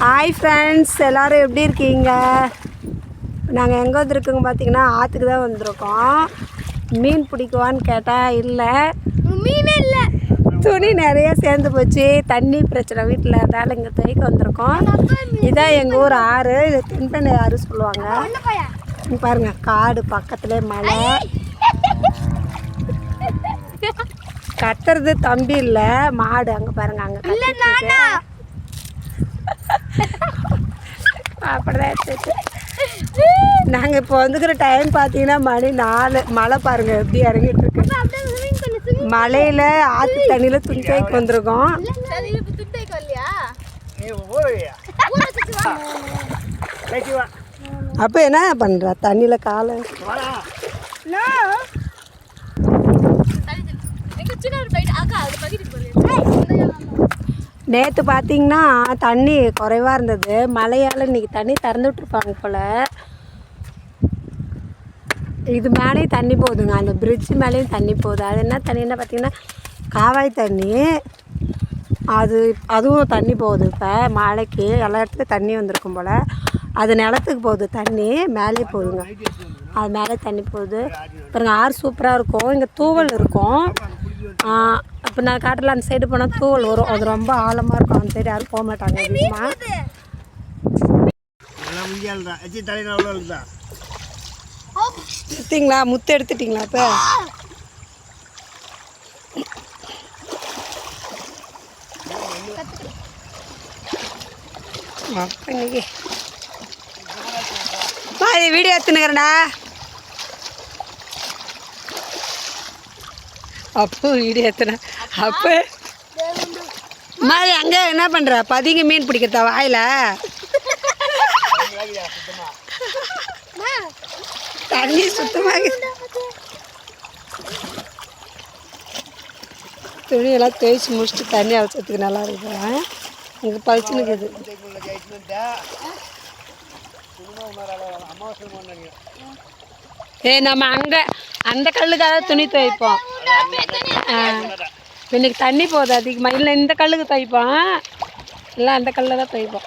Hi friends எல்லாரும் எப்படி இருக்கீங்க? நாங்கள் எங்கே வந்திருக்கோங்க பார்த்தீங்கன்னா ஆற்றுக்கு தான் வந்திருக்கோம். மீன் பிடிக்குவான்னு கேட்டால் இல்லை. மீனே இல்ல. துணி நிறைய சேர்ந்து போச்சு. தண்ணி பிரச்சனை வீட்டில் அதனால் இங்கே துவைக்க வந்திருக்கோம். இதான் எங்கள் ஊர் ஆறு. இது தென்பெண்ணை ஆறு சொல்லுவாங்க. ஒண்ணு பையா? இங்க பாருங்க காடு பக்கத்துலேயே மலை. கத்துறது தம்பி இல்லை மாடு அங்கே பாருங்க அங்கே கத்திட்டு இருக்கு. அப்படிதான் எடுத்துட்டு. நாங்கள் இப்போ வந்துக்கிற டைம் பார்த்தீங்கன்னா மணி நாலு மழை பாருங்க எப்படி இறங்கிட்டு இருக்கு. மலையில் ஆற்று தண்ணியில் துணி துவைக்க வந்திருக்கோம். அப்போ என்ன பண்ணுற தண்ணியில் காலை. சின்ன நேற்று பார்த்தீங்கன்னா தண்ணி குறைவாக இருந்தது. மழையால் இன்னைக்கு தண்ணி திறந்து விட்ருப்பாங்க போல். இது மேலேயும் தண்ணி போகுதுங்க. அந்த பிரிட்ஜ் மேலேயும் தண்ணி போகுது. அது என்ன தண்ணின்னா பார்த்தீங்கன்னா காவாய் தண்ணி. அது அதுவும் தண்ணி போகுது இப்போ. மழைக்கு எல்லா இடத்துலையும் தண்ணி வந்திருக்கும் போல். அது நிலத்துக்கு போகுது. தண்ணி மேலே போகுதுங்க. அது மேலே தண்ணி போகுது. அப்புறம் ஆறு சூப்பராக இருக்கும். இங்கே தூவல் இருக்கும். இப்போ நான் காட்டில் அந்த சைடு போனால் தூவல் வரும். அது ரொம்ப ஆழமாக இருக்கும். அந்த சைடு யாரும் போக மாட்டாங்க. அதிகமாக எடுத்தீங்களா? முத்து எடுத்துட்டீங்களா இப்போ அப்ப இன்னைக்கு மாதிரி வீடியோ எடுத்துனுக்கிறேன்டா. அப்போ வீடியோ எடுத்துனேன். அப்போ மாதிரி அங்கே என்ன பண்ணுற பதிங்க மீன் பிடிக்கிறதா வாயில்? தண்ணி சுத்தமாக துணியெல்லாம் தேய்ச்சி முடிச்சுட்டு தண்ணி அலசத்துக்கு நல்லா இருக்கும் இங்கே பளிச்சுன்னு ஏய் நம்ம அங்கே அந்த கல்லுக்காக துணி துவைப்போம். ஆ. இன்னைக்கு தண்ணி போகுது அதிகமாக இல்லை இந்த கல்லுக்கு தைப்போம். இல்லை அந்த கல்லில் தான் தைப்போம்.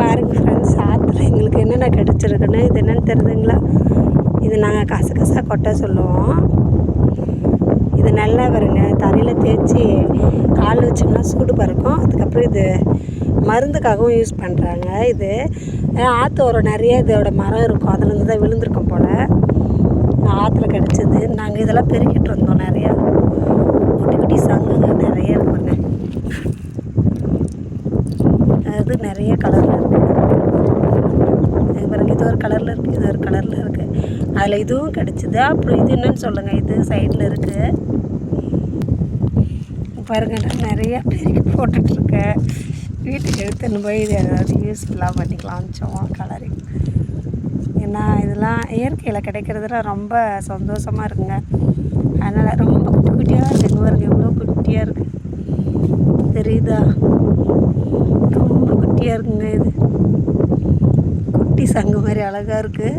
பாருங்க ஃப்ரெண்ட்ஸ் ஆற்றுல எங்களுக்கு என்னென்ன கிடச்சிருக்குன்னு இது என்னன்னு தெரியுதுங்களா? இது நாங்கள் கச கசா கொட்டை சொல்லுவோம். இது நல்லா வருங்க தரையில் தேய்ச்சி கால் வச்சோம்னா சூடு பறக்கும். அதுக்கப்புறம் இது மருந்துக்காகவும் யூஸ் பண்ணுறாங்க இது ஆற்று உரம் நிறைய இதோட மரம் இருக்கும். அதுலேருந்து தான் விழுந்திருக்கும் போல். ஆற்றுல கிடச்சிது. நாங்கள் இதெல்லாம் பெருக்கிட்டு வந்தோம் நிறையா. குட்டி குட்டி சங்குங்க நிறைய இருக்குங்க. அது நிறைய கலரில் இருக்குது பிறகு இது ஒரு கலரில் இருக்குது இது ஒரு கலரில் இருக்குது அதில் இதுவும் கிடச்சிது. அப்புறம் இது என்னன்னு சொல்லுங்கள் இது சைடில் இருக்குது பாருங்க நான் நிறைய பெருக்கி போட்டுட்ருக்கேன் வீட்டுக்கு எடுத்துன்னு போய் இது ஏதாவது யூஸ்ஃபுல்லாக பண்ணிக்கலாம். சும்மா கலரிங் ஏன்னா இதெல்லாம் இயற்கையில் கிடைக்கிறதுல ரொம்ப சந்தோஷமாக இருக்குங்க. அதனால் ரொம்ப குட்டி குட்டியாக இருக்குது பாருங்க எவ்வளோ குட்டியாக இருக்குது தெரியுதா? ரொம்ப குட்டியாக இருக்குங்க இது. குட்டி சங்கு மாதிரி அழகாக இருக்குது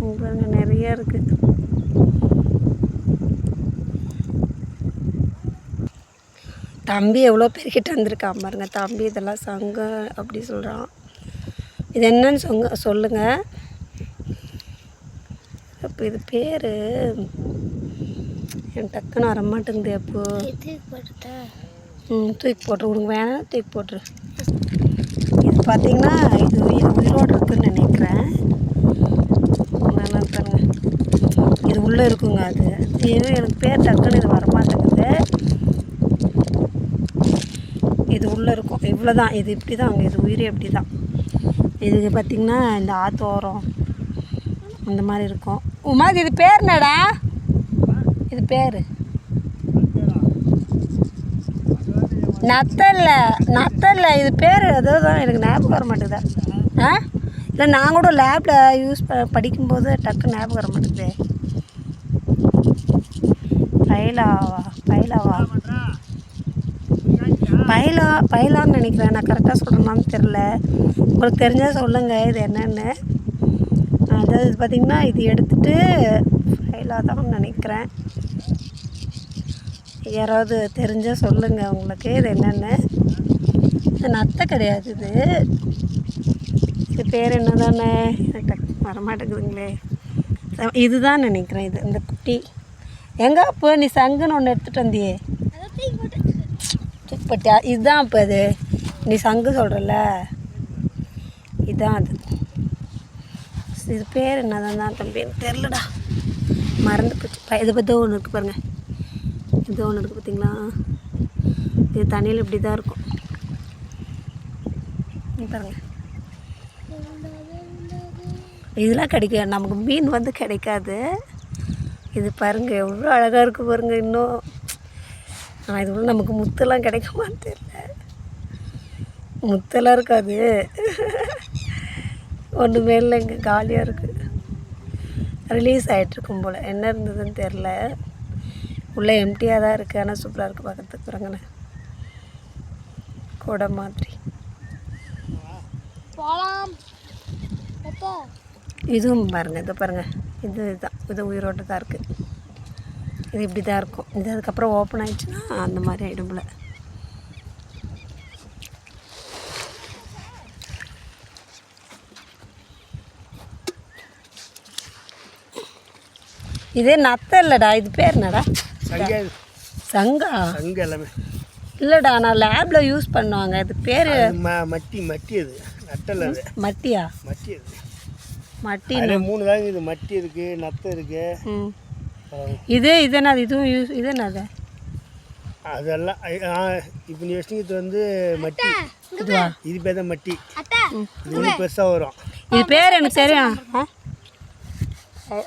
இங்க பாருங்க நிறைய இருக்குது தம்பி எவ்வளோ பெருக்கிட்டு வந்திருக்கான் பாருங்க தம்பி இதெல்லாம் சங்கு அப்படி சொல்கிறான் இது என்னன்னு சொங்க சொல்லுங்கள் அப்போ இது பேர்? என் டக்குன்னு வர மாட்டேங்குது அப்போ ம் தூக்கி போட்டுரு உனக்கு வேணாம் தூக்கி போட்டுரு. இது பார்த்தீங்கன்னா இது உயிர் உயிரோடு இருக்குன்னு நினைக்கிறேன். நல்லா பாருங்க. இது உள்ளே இருக்குங்க அது. இது எனக்கு பேர் டக்குன்னு இது வரமாட்டேங்குது. இது உள்ளே இருக்கும். இவ்வளோ தான் இது இப்படி தான் அங்கே இது உயிரே அப்படி தான் இதுக்கு பார்த்திங்கன்னா இந்த ஆத்தோரம் அந்த மாதிரி இருக்கும். உமா இது பேர் என்னடா? இது பேர். நத்தல்ல. நத்தல்ல. இது பேர் ஏதோ தான். எனக்கு ஞாபகம் வர மாட்டேங்குது. ஆ? இல்லை நான் கூட லேபில் யூஸ் ப படிக்கும்போது டக்கு ஞாபகம் வர மாட்டேங்குது. பைலாவா? பைலாவா? பைலா பைலான்னு நினைக்கிறேன். நான் கரெக்டாக சொல்கிறேனான்னு தெரில உங்களுக்கு தெரிஞ்சால் சொல்லுங்கள் இது என்னென்னு. அதாவது இது பார்த்திங்கன்னா இது எடுத்துகிட்டு ஃபைலாக தான் நினைக்கிறேன். யாராவது தெரிஞ்சால் சொல்லுங்கள் உங்களுக்கு இது என்னென்னு. இது நத்தை கிடையாது இது. இது பேர் என்ன தானே எனக்கு டக்கு வரமாட்டேங்குதுங்களே. அஹ் இதுதான் நினைக்கிறேன் இது இந்த குட்டி. எங்கே அப்போ நீ சங்குன்னு ஒன்று எடுத்துகிட்டு வந்தியே? போட்டு இதுதான் இப்போ அது. நீ சங்கு சொல்கிறல்ல இதுதான் அது. இது பேர் என்னதான் தான் தம்பி? தெரிலடா மறந்து போச்சு. இதை பற்றி ஒன்று இருக்குது பாருங்கள் இது ஒன்று இருக்குது பார்த்தீங்களா இது தண்ணியில் இப்படி தான் இருக்கும் பாருங்கள் இதெல்லாம் கிடைக்காது நமக்கு மீன் வந்து கிடைக்காது. இது பாருங்கள் எவ்வளோ அழகாக இருக்குது பாருங்கள் இன்னும். ஆனால் இது உள்ள நமக்கு முத்தெல்லாம் கிடைக்குமான்னு தெரியல. முத்தெல்லாம் இருக்காது. ஒன்றுமே இல்லைங்க காலியாக இருக்குது ரிலீஸ் ஆகிட்ருக்கும் போல். என்ன இருந்ததுன்னு தெரில உள்ளே எம்டியாக தான் இருக்குது ஆனால் சூப்பராக இருக்குது பார்க்கறதுக்கு. பாருங்கண்ணே கொடை மாதிரி. போகலாம் இதுவும் பாருங்கள் இதை பாருங்கள் இது இதுதான் இது உயிரோட்டு தான் இருக்குது இது இப்படி தான் இருக்கும். இது அதுக்கப்புறம் ஓப்பன் ஆயிடுச்சுன்னா அந்த மாதிரி ஆகிடும் போல. இதே நத்தை இல்லைடா. இது பேர் என்னடா? சங்க சங்கா? எல்லாமே. இல்லைடா நான் லேபில் யூஸ் பண்ணுவாங்க. இது பேர் அது ம மட்டி மட்டி அது. நட்டல் அது. மட்டியா? மட்டி அது. மட்டி மூணு தாங்க இது மட்டி இருக்கு நத்தை இருக்கு. ம். அப்புறம் இது இது என்னது இதுவும் யூஸ் இது என்னது அதெல்லாம் இப்போ நீ வச்சுங்க இது வந்து மட்டி. இதுவா இது பேர் தான் மட்டி. அத்தை இது ஒன்று பெருசாக வரும். இது பேர் எனக்கு தெரியும். ஆ?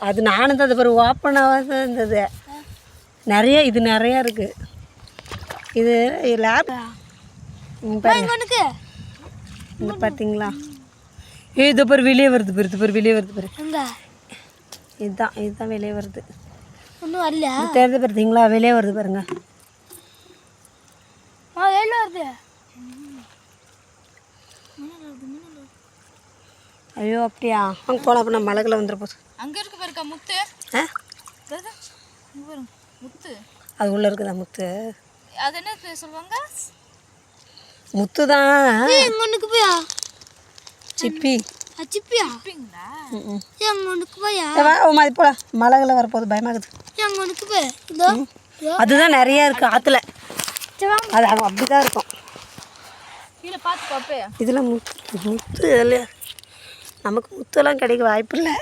அது நானும் தான் அது பிறகு ஓப்பனாக இருந்தது. நிறைய இது நிறையா இருக்குது இது லேப் பாருங்க. இந்த பார்த்தீங்களா இது பாரு வெளியே வருது பாரு இது பாரு வெளியே வருது பாரு. இதுதான் இதுதான் வெளியே வருது. ஒன்றும் வரல. தெரிஞ்சு பார்த்தீங்களா? வெளியே வருது பாருங்க. ஆ வருது. ஐயோ அப்படியா? அங்கே போனால் அப்போ நம்ம மலகில் வந்துட போகுது அங்கே இருக்கு பாருக்கா முத்து. ஆ? முத்து. அது உள்ளே இருக்குதா முத்து? அது என்ன சொல்லுவாங்க? முத்து தான். எங்க ஒன்றுக்கு போயா? சிப்பி. ம் எங்க ஒன்றுக்கு போயா? ஓ மாதிரி போகலாம் மலைகளை வரப்போகுது பயமாகுது. அதுதான் நிறைய இருக்குது ஆற்றுல அது அது அப்படி தான் இருக்கும். கீழே பார்த்து பாப்பே. இதில் முத்து முத்து இதில் நமக்கு முத்தெல்லாம் கிடைக்க வாய்ப்பு இல்லை.